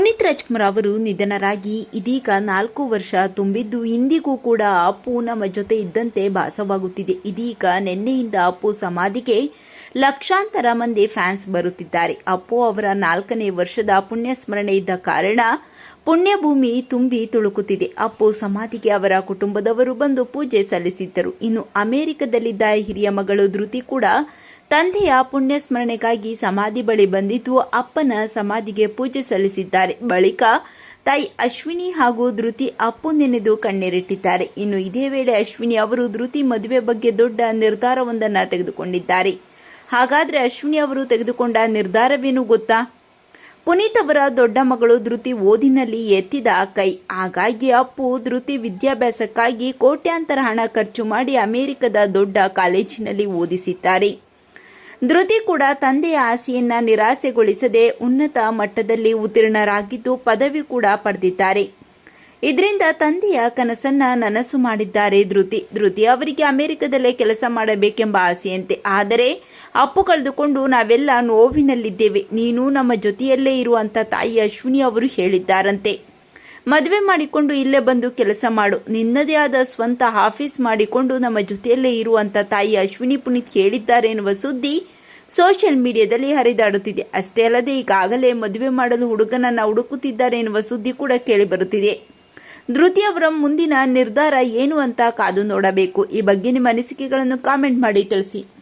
ಪುನೀತ್ ರಾಜ್ಕುಮಾರ್ ಅವರು ನಿಧನರಾಗಿ ಇದೀಗ ನಾಲ್ಕು ವರ್ಷ ತುಂಬಿದ್ದು ಇಂದಿಗೂ ಕೂಡ ಅಪ್ಪು ನಮ್ಮ ಜೊತೆ ಇದ್ದಂತೆ ಭಾಸವಾಗುತ್ತಿದೆ. ಇದೀಗ ನಿನ್ನೆಯಿಂದ ಅಪ್ಪು ಸಮಾಧಿಗೆ ಲಕ್ಷಾಂತರ ಮಂದಿ ಫ್ಯಾನ್ಸ್ ಬರುತ್ತಿದ್ದಾರೆ. ಅಪ್ಪು ಅವರ ನಾಲ್ಕನೇ ವರ್ಷದ ಪುಣ್ಯ ಸ್ಮರಣೆ ಇದ್ದ ಕಾರಣ ಪುಣ್ಯಭೂಮಿ ತುಂಬಿ ತುಳುಕುತ್ತಿದೆ. ಅಪ್ಪು ಸಮಾಧಿಗೆ ಅವರ ಕುಟುಂಬದವರು ಬಂದು ಪೂಜೆ ಸಲ್ಲಿಸಿದ್ದರು. ಇನ್ನು ಅಮೆರಿಕದಲ್ಲಿದ್ದ ಹಿರಿಯ ಮಗಳು ಧೃತಿ ಕೂಡ ತಂದೆಯ ಪುಣ್ಯ ಸ್ಮರಣೆಗಾಗಿ ಸಮಾಧಿ ಬಳಿ ಬಂದಿದ್ದು ಅಪ್ಪನ ಸಮಾಧಿಗೆ ಪೂಜೆ ಸಲ್ಲಿಸಿದ್ದಾರೆ. ಬಳಿಕ ತಾಯಿ ಅಶ್ವಿನಿ ಹಾಗೂ ಧೃತಿ ಅಪ್ಪು ನೆನೆದು ಕಣ್ಣೀರಿಟ್ಟಿದ್ದಾರೆ. ಇನ್ನು ಇದೇ ವೇಳೆ ಅಶ್ವಿನಿ ಅವರು ಧೃತಿ ಮದುವೆ ಬಗ್ಗೆ ದೊಡ್ಡ ನಿರ್ಧಾರವೊಂದನ್ನು ತೆಗೆದುಕೊಂಡಿದ್ದಾರೆ. ಹಾಗಾದರೆ ಅಶ್ವಿನಿ ಅವರು ತೆಗೆದುಕೊಂಡ ನಿರ್ಧಾರವೇನು ಗೊತ್ತಾ? ಪುನೀತ್ ಅವರ ದೊಡ್ಡ ಮಗಳು ಧೃತಿ ಓದಿನಲ್ಲಿ ಎತ್ತಿದ ಕೈ. ಹಾಗಾಗಿ ಅಪ್ಪು ಧೃತಿ ವಿದ್ಯಾಭ್ಯಾಸಕ್ಕಾಗಿ ಕೋಟ್ಯಾಂತರ ಹಣ ಖರ್ಚು ಮಾಡಿ ಅಮೆರಿಕದ ದೊಡ್ಡ ಕಾಲೇಜಿನಲ್ಲಿ ಓದಿಸಿದ್ದಾರೆ. ಧೃತಿ ಕೂಡ ತಂದೆಯ ಆಸೆಯನ್ನ ನಿರಾಸೆಗೊಳಿಸದೆ ಉನ್ನತ ಮಟ್ಟದಲ್ಲಿ ಉತ್ತೀರ್ಣರಾಗಿದ್ದು ಪದವಿ ಕೂಡ ಪಡೆದಿದ್ದಾರೆ. ಇದರಿಂದ ತಂದೆಯ ಕನಸನ್ನ ನನಸು ಮಾಡಿದ್ದಾರೆ ಧೃತಿ. ಧೃತಿ ಅವರಿಗೆ ಅಮೆರಿಕದಲ್ಲೇ ಕೆಲಸ ಮಾಡಬೇಕೆಂಬ ಆಸೆಯಂತೆ. ಆದರೆ ಅಪ್ಪು ಕಳೆದುಕೊಂಡು ನಾವೆಲ್ಲ ನೋವಿನಲ್ಲಿದ್ದೇವೆ. ನೀನು ನಮ್ಮ ಜೊತೆಯಲ್ಲೇ ಇರುವಂತ ತಾಯಿ ಅಶ್ವಿನಿ ಅವರು ಹೇಳಿದ್ದಾರಂತೆ. ಮದುವೆ ಮಾಡಿಕೊಂಡು ಇಲ್ಲೇ ಬಂದು ಕೆಲಸ ಮಾಡು. ನಿನ್ನದೇ ಆದ ಸ್ವಂತ ಆಫೀಸ್ ಮಾಡಿಕೊಂಡು ನಮ್ಮ ಜೊತೆಯಲ್ಲೇ ಇರುವಂಥ ತಾಯಿ ಅಶ್ವಿನಿ ಪುನೀತ್ ಹೇಳಿದ್ದಾರೆ ಎನ್ನುವ ಸುದ್ದಿ ಸೋಷಿಯಲ್ ಮೀಡಿಯಾದಲ್ಲಿ ಹರಿದಾಡುತ್ತಿದೆ. ಅಷ್ಟೇ ಅಲ್ಲದೆ ಈಗಾಗಲೇ ಮದುವೆ ಮಾಡಲು ಹುಡುಗನನ್ನು ಹುಡುಕುತ್ತಿದ್ದಾರೆ ಎನ್ನುವ ಸುದ್ದಿ ಕೂಡ ಕೇಳಿಬರುತ್ತಿದೆ. ಧೃತಿ ಅವರ ಮುಂದಿನ ನಿರ್ಧಾರ ಏನು ಅಂತ ಕಾದು ನೋಡಬೇಕು. ಈ ಬಗ್ಗೆ ನಿಮ್ಮ ಅನಿಸಿಕೆಗಳನ್ನು ಕಾಮೆಂಟ್ ಮಾಡಿ ತಿಳಿಸಿ.